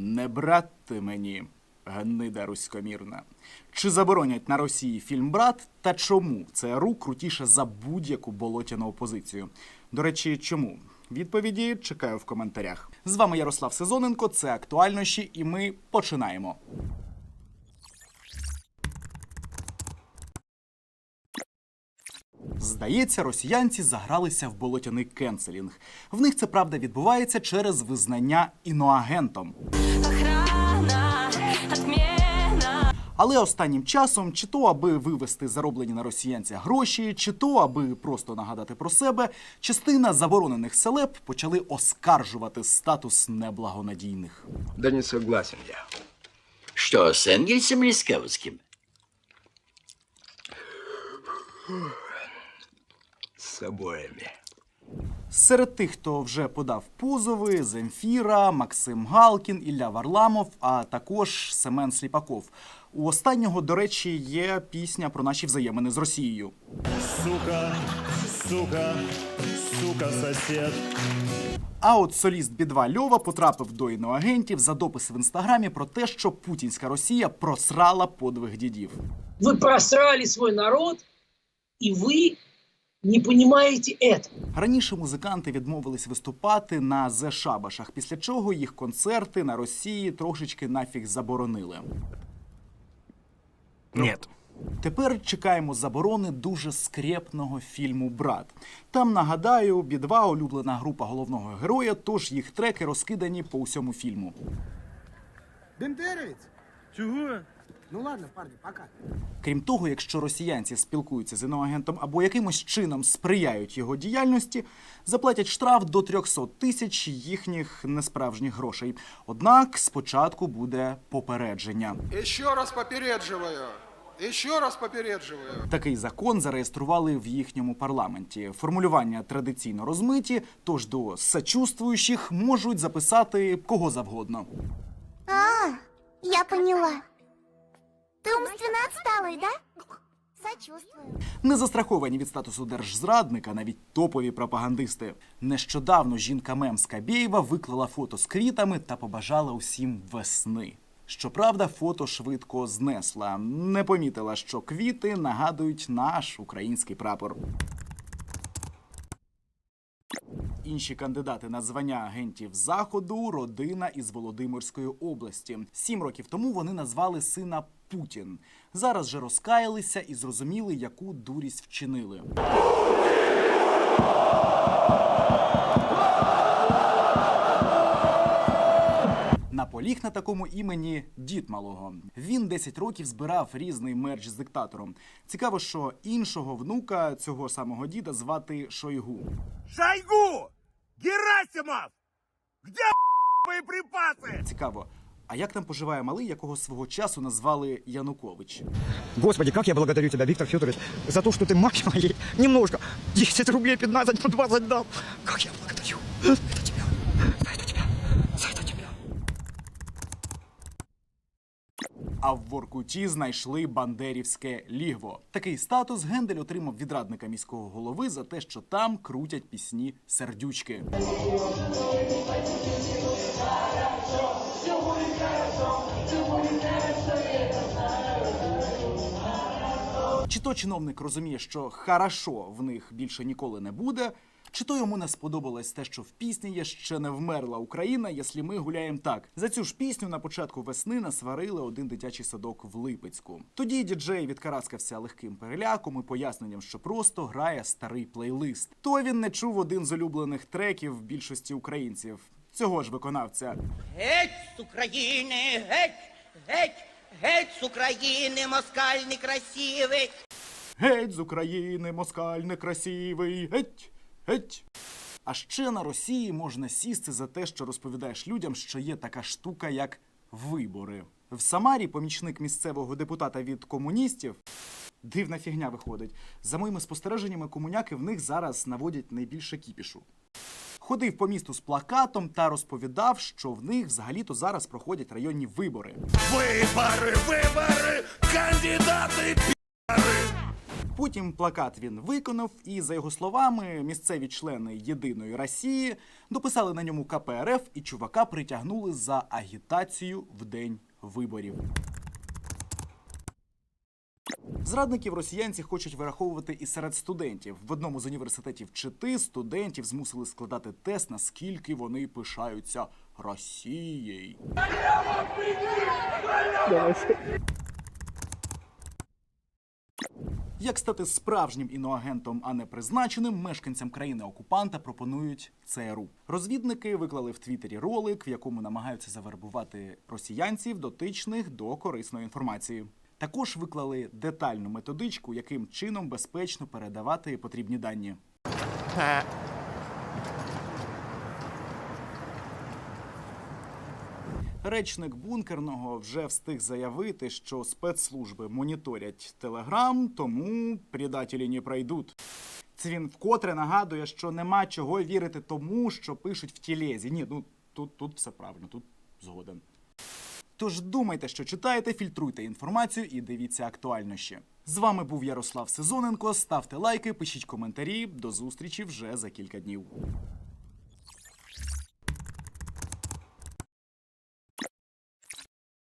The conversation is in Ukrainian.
Не брат ти мені, гнида руськомірна. Чи заборонять на Росії фільм Брат? Та чому ЦРУ крутіше за будь-яку болотяну опозицію? До речі, чому? Відповіді чекаю в коментарях. З вами Ярослав Сезоненко. Це актуальнощі, і ми починаємо. Здається, росіянці загралися в болотяний кенселінг. В них це правда відбувається через визнання іноагентом. Охрана. Але останнім часом, чи то аби вивести зароблені на росіянця гроші, чи то аби просто нагадати про себе, частина заборонених селеб почали оскаржувати статус неблагонадійних. Да не согласен я. Что, с Энгельсом или с С обоими. Серед тих, хто вже подав позови, Земфіра, Максим Галкін, Ілля Варламов, а також Семен Сліпаков. У останнього, до речі, є пісня про наші взаємини з Росією. Сука, сука, сука, сосед. А от соліст Бідва Льова потрапив до іноагентів за допис в інстаграмі про те, що путінська Росія просрала подвиг дідів. Вы просрали свой народ, и вы не понимаете это. Раніше музиканти відмовились виступати на зе шабашах, після чого їх концерти на Росії трошечки нафіг заборонили. Нет. Тепер чекаємо заборони дуже скрепного фільму Брат. Там нагадаю, бідва улюблена група головного героя, тож їх треки розкидані по усьому фільму. Бендеровец? Чего? Ну ладно, парни, пока. Крім того, якщо росіянці спілкуються з іноагентом або якимось чином сприяють його діяльності, заплатять штраф до 300 тисяч їхніх несправжніх грошей. Однак спочатку буде попередження. Еще раз попередживаю. Еще раз попередживаю. Такий закон зареєстрували в їхньому парламенті. Формулювання традиційно розмиті, тож до сочувствуючих можуть записати кого завгодно. А, я поняла. Ты умственно отсталый, да? Сочувствую. Не застраховані від статусу держзрадника навіть топові пропагандисти. Нещодавно жінка мем Скабєєва виклала фото з квітами та побажала усім весни. Щоправда, фото швидко знесла. Не помітила, що квіти нагадують наш український прапор. Інші кандидати на звання агентів заходу родина із Володимирської області. Сім років тому вони назвали сина Путін. Зараз же розкаялися і зрозуміли, яку дурість вчинили. Наполіг на такому імені дід малого. Він 10 років збирав різний мерч з диктатором. Цікаво, що іншого внука цього самого діда звати Шойгу. Шойгу! Герасимов! Где боєприпаси? Цікаво. А як там поживає малий, якого свого часу назвали Янукович? Господи, как я благодарю тебя, Виктор Федорович, за то, что ты мать моей немножко 10 рублей 15 по 20 дал. Как я благодарю. А в Воркуті знайшли бандерівське лігво. Такий статус Гендель отримав від радника міського голови за те, що там крутять пісні сердючки. Чи то чиновник розуміє, що хорошо в них більше ніколи не буде, чи то йому не сподобалось те, що в пісні є ще не вмерла Україна, якщо ми гуляємо так. За цю ж пісню на початку весни насварили один дитячий садок в Липецьку. Тоді діджей відкараскався легким переляком і поясненням, що просто грає старий плейлист. То він не чув один з улюблених треків більшості українців. Цього ж виконавця. Геть з України, геть, геть, геть з України, москаль некрасивий. Геть з України, москаль некрасивий, геть, геть. А ще на Росії можна сісти за те, що розповідаєш людям, що є така штука, як вибори. В Самарі помічник місцевого депутата від комуністів. Дивна фігня виходить. За моїми спостереженнями, комуняки в них зараз наводять найбільше кіпішу. Ходив по місту з плакатом та розповідав, що в них взагалі-то зараз проходять районні вибори. Выборы, выборы, кандидаты Потім плакат він виконав, і за його словами, місцеві члени Єдиної Росії дописали на ньому КПРФ і чувака притягнули за агітацію в день виборів. Зрадників росіянці хочуть вираховувати і серед студентів. В одному з університетів Чити студентів змусили складати тест, наскільки вони пишаються Росією. Як стати справжнім іноагентом, а не призначеним, мешканцям країни-окупанта пропонують ЦРУ. Розвідники виклали в Твіттері ролик, в якому намагаються завербувати росіянців, дотичних до корисної інформації. Також виклали детальну методичку, яким чином безпечно передавати потрібні дані. Речник бункерного вже встиг заявити, що спецслужби моніторять телеграм, тому предателі не пройдуть. Це він вкотре нагадує, що нема чого вірити тому, що пишуть в тілезі. Ні, ну тут, тут все правильно, тут згоден. Тож думайте, що читаєте, фільтруйте інформацію і дивіться актуальнощі. З вами був Ярослав Сезоненко. Ставте лайки, пишіть коментарі. До зустрічі вже за кілька днів.